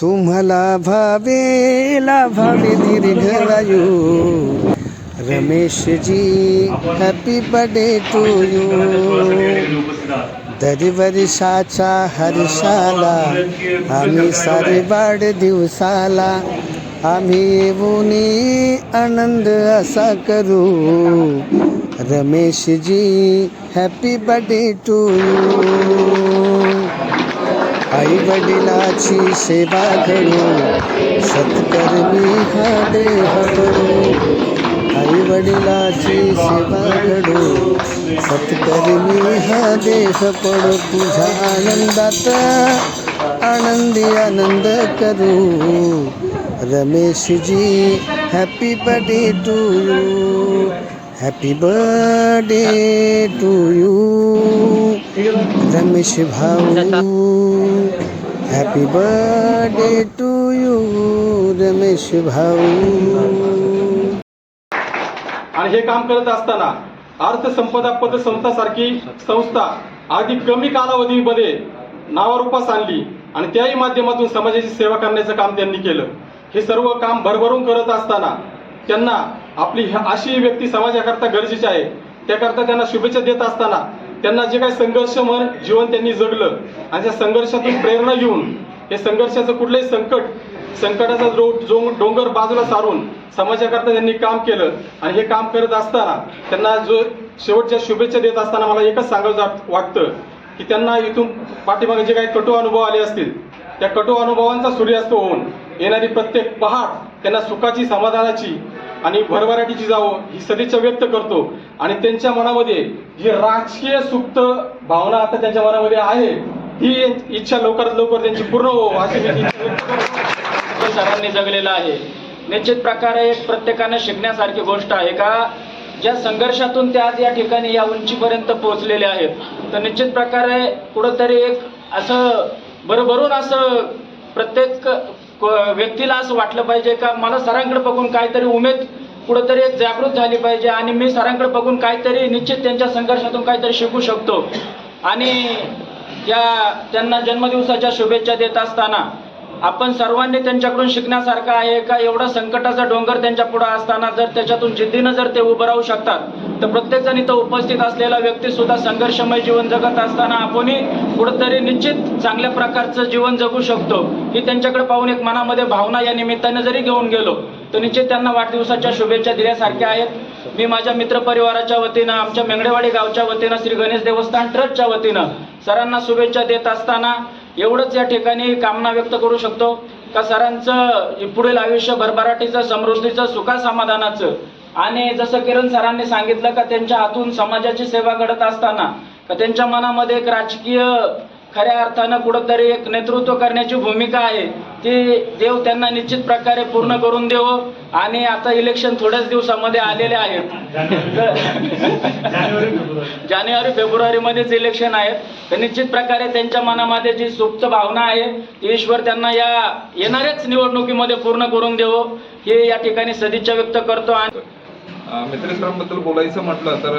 तुम्हाला भावेला भावे दीर्घायू Rameshji happy birthday to you दर वर्षाच्या हर्षाला आम्ही सारे वाढदिवसाला आम्ही येऊन आनंद असा करू. Rameshji happy birthday to you आई वडिलाची सेवा घडू सत्कर्मी हा देह करू. आई वडिलाची सेवा घडू सत्कर्मी हा देह पडू. तुझा आनंदात आनंदी आनंद करू. Rameshji happy birthday to you happy birthday to you Ramesh भाऊ happy birthday to you Ramesh भाऊ आणि हे काम करत असताना अर्थसंपदा पतसंस्थासारखी संस्था अगदी कमी कालावधीमध्ये नावारूपास आणली आणि त्याही माध्यमातून समाजाची सेवा करण्याचं काम त्यांनी केलं. हे सर्व काम भरभरून करत असताना त्यांना आपली अशी व्यक्ती समाजाकरता गरजेची आहे. त्याकरता त्यांना शुभेच्छा देत असताना त्यांना जे काही संघर्षमय जीवन त्यांनी जगलं आणि त्या संघर्षातून प्रेरणा घेऊन हे संघर्षाचं कुठलंही संकट संकटाचा जो जो डोंगर बाजूला सारून समाजाकरता त्यांनी काम केलं आणि हे काम करत असताना त्यांना जो शेवटच्या शुभेच्छा देत असताना मला एकच सांगायचं वाटतं की त्यांना इथून पाठीमागे जे काही कटू अनुभव आले असतील त्या कटू अनुभवांचा सूर्यास्त होऊन येणारी प्रत्येक पहाट त्यांना सुखाची समाधानाची आणि भरभराटीची जावं ही सदिच्छा व्यक्त करतो. आणि त्यांच्या मनामध्ये जी राजकीय सुप्त भावना आता त्यांच्या मनामध्ये आहे ही इच्छा लवकरात लवकर त्यांची पूर्ण हो अशी सरांनी जगलेलं आहे निश्चित प्रकारे एक प्रत्येकानं शिकण्यासारखी गोष्ट आहे का? ज्या संघर्षातून ते आज या ठिकाणी या उंचीपर्यंत पोहोचलेले आहेत तर निश्चित प्रकारे कुठंतरी एक असं भरभरून असं प्रत्येक व्यक्तीला असं वाटलं पाहिजे का मला सरांकडे बघून काहीतरी उमेद कुठंतरी जागृत झाली पाहिजे आणि मी सरांकडे बघून काहीतरी निश्चित त्यांच्या संघर्षातून काहीतरी शिकू शकतो. आणि या त्यांना जन्मदिवसाच्या शुभेच्छा देत असताना आपण सर्वांनी त्यांच्याकडून शिकण्यासारखं आहे का? एवढा संकटाचा डोंगर त्यांच्या पुढं असताना जर त्याच्यातून जिद्दीनं जर ते उभं राहू शकतात तर प्रत्येक जण इथं उपस्थित असलेला व्यक्ती सुद्धा संघर्षमय जीवन जगत असताना आपणही कुठंतरी निश्चित चांगल्या प्रकारचं जीवन जगू शकतो ही त्यांच्याकडे पाहून एक मनामध्ये भावना या निमित्ताने जरी घेऊन गेलो तर निश्चित त्यांना वाढदिवसाच्या शुभेच्छा दिल्यासारख्या आहेत. मी माझ्या मित्रपरिवाराच्या वतीनं आमच्या मेंगडेवाडी गावच्या वतीनं श्री गणेश देवस्थान ट्रस्टच्या वतीनं सरांना शुभेच्छा देत असताना एवढंच या ठिकाणी कामना व्यक्त करू शकतो. का सरांचं पुढील आयुष्य भरभराटीचं समृद्धीचं सुखा समाधानाचं आणि जसं किरण सरांनी सांगितलं का त्यांच्या हातून समाजाची सेवा घडत असताना का त्यांच्या मनामध्ये एक राजकीय खऱ्या अर्थानं कुठंतरी एक नेतृत्व करण्याची भूमिका आहे ती देव त्यांना निश्चित प्रकारे पूर्ण करून देव. आणि आता इलेक्शन थोड्याच दिवसामध्ये आलेले आहेत. जानेवारी फेब्रुवारी मध्येच इलेक्शन आहेत. तर निश्चित प्रकारे त्यांच्या मनामध्ये जी सुप्त भावना आहे ती ईश्वर त्यांना या येणाऱ्याच निवडणुकीमध्ये पूर्ण करून देवो. हे या ठिकाणी सदिच्छा व्यक्त करतो. आणि अ, बोलायचं म्हटलं तर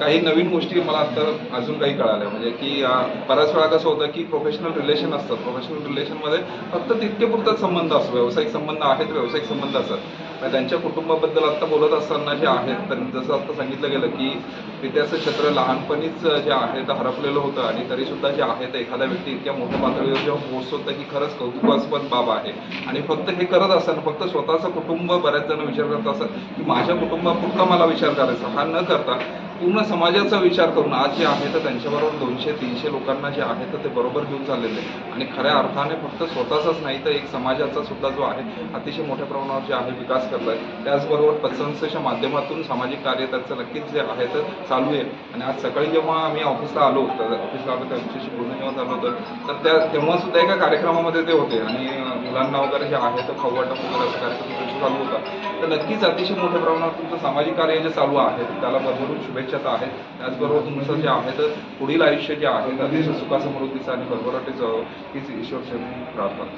काही नवीन गोष्टी मला आता अजून काही कळाल्या. म्हणजे की बऱ्याच वेळा कसं होतं की प्रोफेशनल रिलेशन असतात. प्रोफेशनल रिलेशनमध्ये फक्त तितके संबंध असतो व्यावसायिक संबंध आहेत व्यावसायिक संबंध असतात. त्यांच्या कुटुंबाबद्दल आता बोलत असताना जे आहेत तर जसं आता सांगितलं गेलं की विद्याचं क्षेत्र लहानपणीच जे आहे ते हरपलेलं होतं आणि तरी सुद्धा जे आहे ते एखाद्या व्यक्ती इतक्या मोठ्या पातळीवर जेव्हा पोहोचतो ही खरंच कौतुकास्पद बाब आहे. आणि फक्त हे करत असताना फक्त स्वतःचं कुटुंब बऱ्याच जण विचार करत असतात की माझ्या कुटुंबापुरता मला विचार करायचा. हा न करता पूर्ण समाजाचा विचार करून आज जे आहे तर त्यांच्याबरोबर दोनशे तीनशे लोकांना जे आहे तर ते बरोबर घेऊन चाललेले आहे. आणि खऱ्या अर्थाने फक्त स्वतःचाच नाही तर एक समाजाचा सुद्धा जो आहे अतिशय मोठ्या प्रमाणावर जे आहे विकास करत आहे त्याचबरोबर पतसंस्थेच्या माध्यमातून सामाजिक कार्य त्याचं नक्कीच जे आहे तर चालू आहे आणि आज सकाळी जेव्हा आम्ही ऑफिसला आलो होतो ऑफिसला आलो त्यांच्याशी बोलणं जेव्हा झालं होतं तर त्या तेव्हा सुद्धा एका कार्यक्रमामध्ये ते होते. आणि मुलांना वगैरे जे आहे तर खाऊ वगैरे असा कार्यक्रम चालू होता तर नक्कीच अतिशय मोठ्या प्रमाणावर तुमचं सामाजिक कार्य जे चालू आहे त्याला भरभरून शुभेच्छा तर आहेत. त्याचबरोबर तुमचं जे आहे तर पुढील आयुष्य जे आहे ते अतिशय सुखासमृद्धीचं आणि भरभराटीचं हीच ईश्वर प्रार्थना.